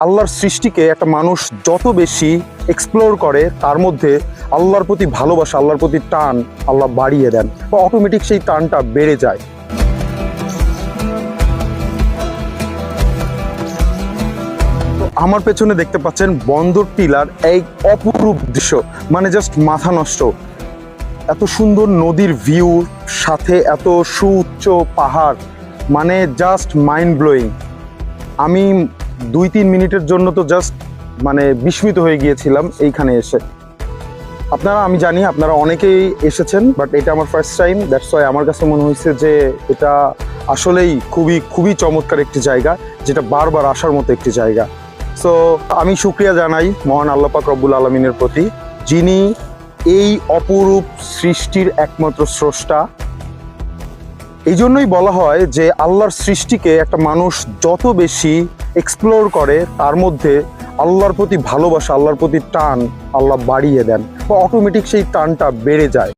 আল্লাহর সৃষ্টিকে একটা মানুষ যত বেশি এক্সপ্লোর করে, তার মধ্যে আল্লাহর প্রতি ভালোবাসা, আল্লাহর প্রতি টান আল্লাহ বাড়িয়ে দেন বা অটোমেটিক সেই টানটা বেড়ে যায়। আমার পেছনে দেখতে পাচ্ছেন বন্দর টিলার এই অপরূপ দৃশ্য মানে জাস্ট মাথা নষ্ট। এত সুন্দর নদীর ভিউ সাথে এত সুউচ্চ পাহাড় মানে জাস্ট মাইন্ড ব্লোয়িং আমি দুই তিন মিনিটের জন্য তো জাস্ট মানে বিস্মিত হয়ে গিয়েছিলাম এইখানে এসে। আপনারা, আমি জানি আপনারা অনেকেই এসেছেন বাট এটা আমার ফার্স্ট টাইম দ্যাটস ওয়াই আমার কাছে মনে হয়েছে যে এটা আসলেই খুবই খুবই চমৎকার একটি জায়গা, যেটা বারবার আসার মতো একটি জায়গা। সো আমি শুক্রিয়া জানাই মহান আল্লাহ পাক রব্বুল আলমিনের প্রতি, যিনি এই অপরূপ সৃষ্টির একমাত্র স্রষ্টা এই জন্যই বলা হয় যে আল্লাহর সৃষ্টিকে একটা মানুষ যত বেশি এক্সপ্লোর করে, তার মধ্যে আল্লাহর প্রতি ভালোবাসা, আল্লাহর প্রতি টান আল্লাহ বাড়িয়ে দেন। বা অটোমেটিক সেই টানটা বেড়ে যায়।